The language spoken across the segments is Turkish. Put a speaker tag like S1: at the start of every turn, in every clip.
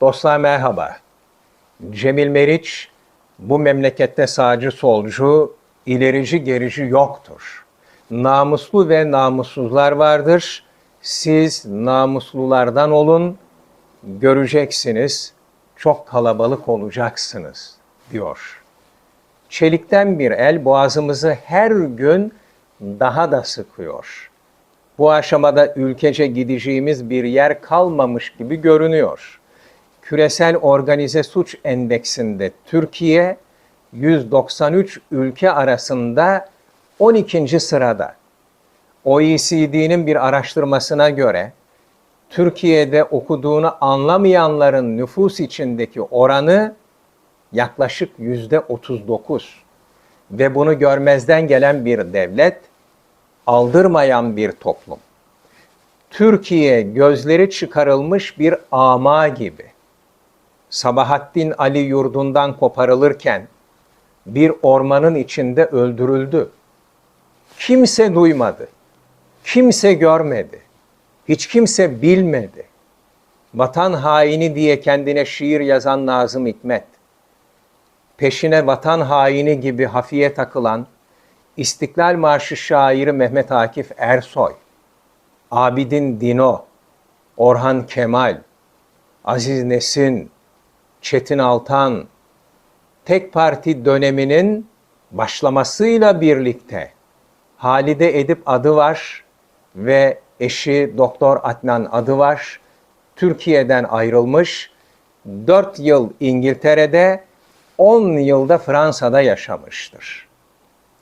S1: Dostlar merhaba. Cemil Meriç, bu memlekette sağcı solcu, ilerici gerici yoktur. Namuslu ve namussuzlar vardır. Siz namuslulardan olun, göreceksiniz, çok kalabalık olacaksınız, diyor. Çelikten bir el boğazımızı her gün daha da sıkıyor. Bu aşamada ülkece gideceğimiz bir yer kalmamış gibi görünüyor. Küresel Organize Suç Endeksinde Türkiye 193 ülke arasında 12. sırada. OECD'nin bir araştırmasına göre Türkiye'de okuduğunu anlamayanların nüfus içindeki oranı yaklaşık yüzde 39 ve bunu görmezden gelen bir devlet, aldırmayan bir toplum. Türkiye gözleri çıkarılmış bir ama gibi. Sabahattin Ali yurdundan koparılırken bir ormanın içinde öldürüldü. Kimse duymadı. Kimse görmedi. Hiç kimse bilmedi. Vatan haini diye kendine şiir yazan Nazım Hikmet, peşine vatan haini gibi hafiye takılan İstiklal Marşı şairi Mehmet Akif Ersoy, Abidin Dino, Orhan Kemal, Aziz Nesin, Çetin Altan, tek parti döneminin başlamasıyla birlikte Halide Edip adı var ve eşi Doktor Adnan adı var. Türkiye'den ayrılmış, 4 yıl İngiltere'de, 10 yılda Fransa'da yaşamıştır.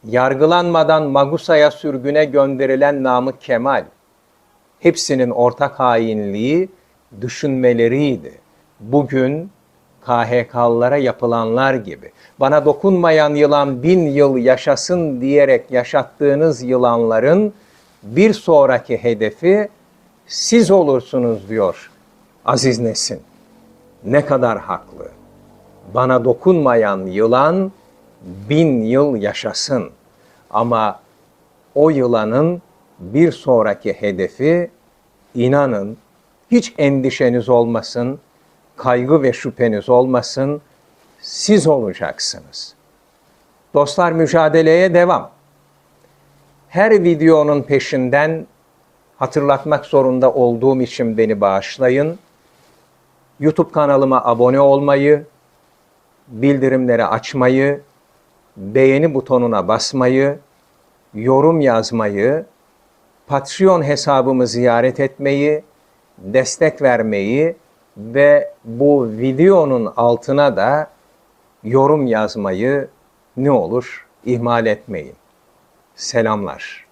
S1: Yargılanmadan Magusa'ya sürgüne gönderilen Namık Kemal, hepsinin ortak hainliği düşünmeleriydi. Bugün KHK'lılara yapılanlar gibi. Bana dokunmayan yılan bin yıl yaşasın diyerek yaşattığınız yılanların bir sonraki hedefi siz olursunuz diyor Aziz Nesin. Ne kadar haklı. Bana dokunmayan yılan bin yıl yaşasın. Ama o yılanın bir sonraki hedefi inanın hiç endişeniz olmasın, kaygı ve şüpheniz olmasın, siz olacaksınız. Dostlar mücadeleye devam. Her videonun peşinden hatırlatmak zorunda olduğum için beni bağışlayın. YouTube kanalıma abone olmayı, bildirimleri açmayı, beğeni butonuna basmayı, yorum yazmayı, Patreon hesabımı ziyaret etmeyi, destek vermeyi ve bu videonun altına da yorum yazmayı ne olur ihmal etmeyin. Selamlar.